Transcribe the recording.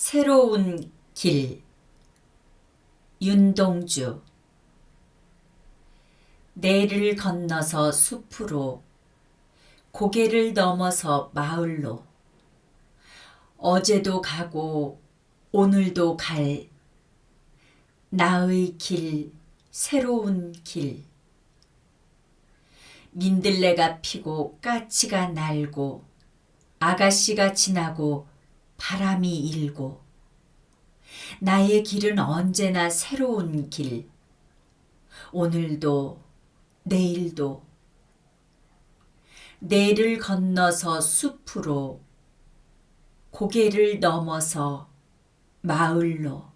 새로운 길. 윤동주. 내를 건너서 숲으로 고개를 넘어서 마을로. 어제도 가고 오늘도 갈. 나의 길 새로운 길. 민들레가 피고 까치가 날고 아가씨가 지나고 바람이 일고 나의 길은 언제나 새로운 길. 오늘도 내일도 내를 건너서 숲으로 고개를 넘어서 마을로